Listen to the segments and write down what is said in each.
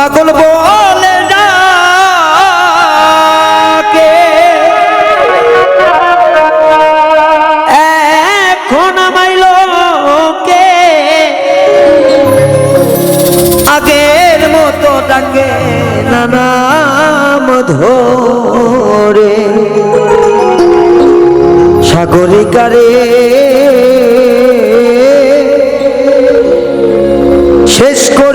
পাগল বলে ডাকে। এখন আমাইল কে আগের মতো ডাকে না নাম ধরে সাগরিকারে শেষ করিলে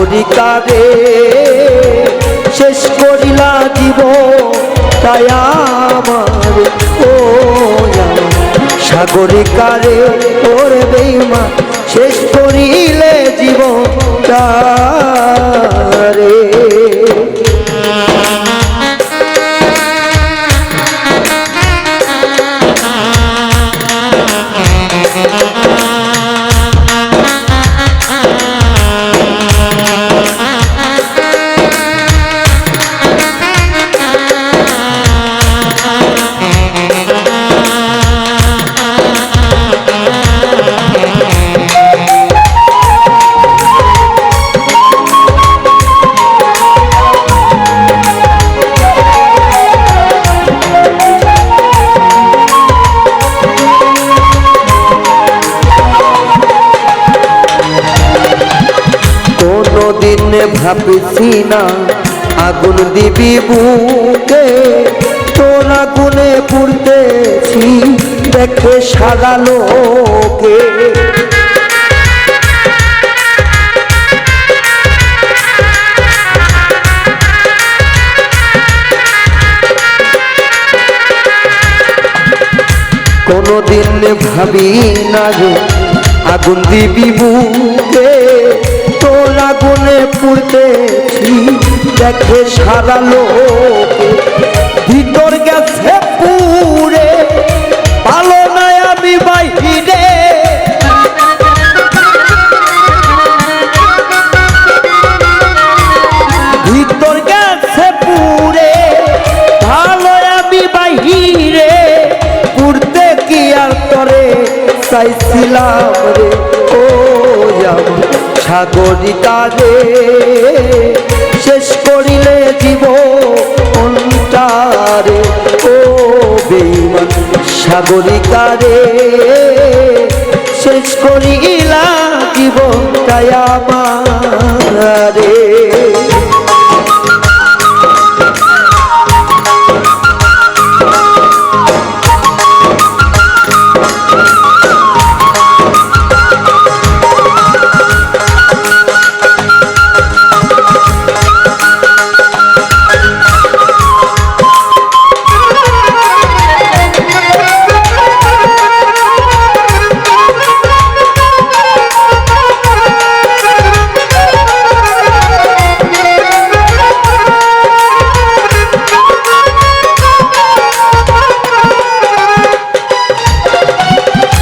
সাগরিকারে শেষ করিলা জীব তাই আমার ও সাগরিকারে ওরে বেইমা শেষ করিলে জীব ভাবছি না। আগুন দিবি বুকে, তোর আগুনে পুড়তেছি, দেখে সারা লোকে। কোনদিন ভাবি না আগুন দিবি বুকে আগুনে পুড়তেছি, দেখে সারা লোকে ভিতর গেছে পুরে ভালো নয় আমি বাহিরে। ভিতর গেছে পুরে ভালো আমি চাইছিলাম রে। সাগরিকা রে শেষ করিলে জীব অন্তারে। ও বেমান সাগরিকা রে শেষ করিলা জীবনটাই আমার। রে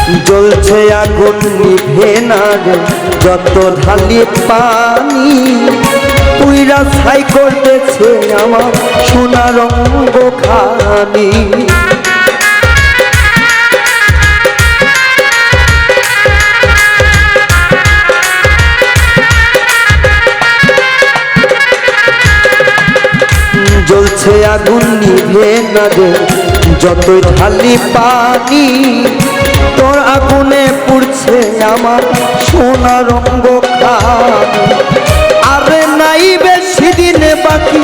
জ্বলছে আগুন, নিভে না রে যত ঢালি পানি। পুইরা ছাই করতেছে আমার সোনা রঙ্গ খানি জ্বলছে আগুন, নিভে না রে যতই ঢালি পানি। তোর আগুনে পুড়ছে আমার সোনা রঙ্গ আরে নাই বেশি দিনে বাকি।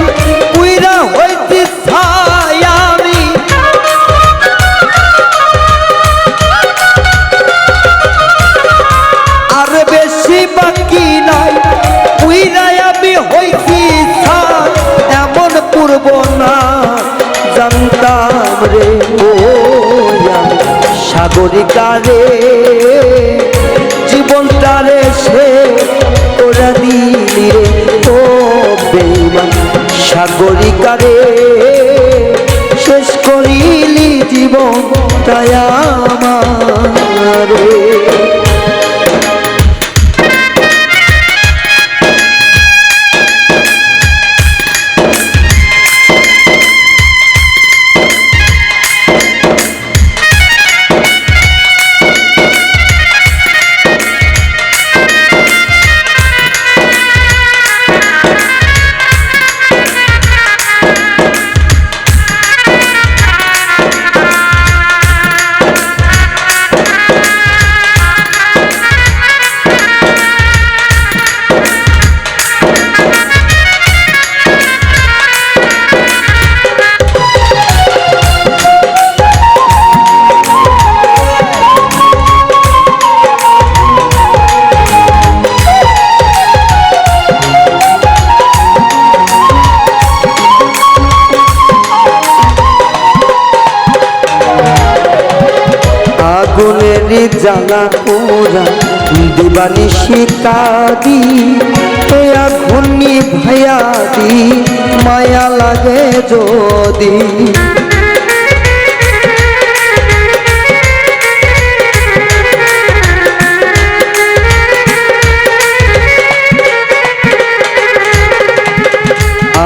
তারে জীবন তারে সে ওরা দিলি ও বেইমান সাগরিকারে শেষ করিলি জীবন তাই আমার। জ্বালা পোড়া দিবানি সীতাদি এ আগুন ভাইয়া দি, মায়া লাগে যদি।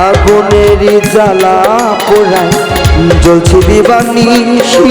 আগুনের জ্বালা পোড়ায় জ্বলছে দিবানিশি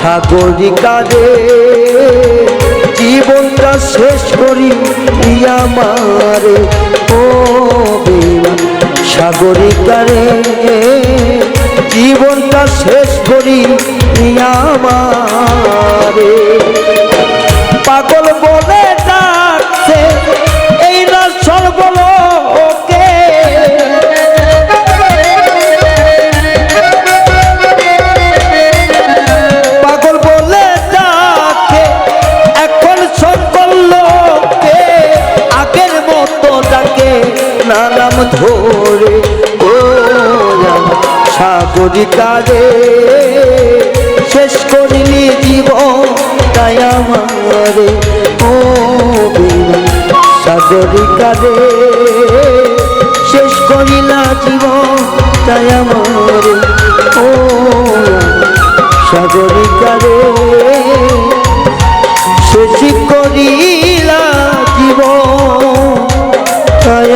সাগরিকারে জীবনটা শেষ করি আমারে। ও বেমান সাগরিকারে জীবনটা শেষ করি আমারে। পাগল বলে ধরে সাগরিকা রে শেষ করিলি জীবন, তাই আমার ও সাগরিকা রে শেষ করিলা জীবন, তাই আমার ও সাগরিকা রে শেষ করিলা জীবন, তাই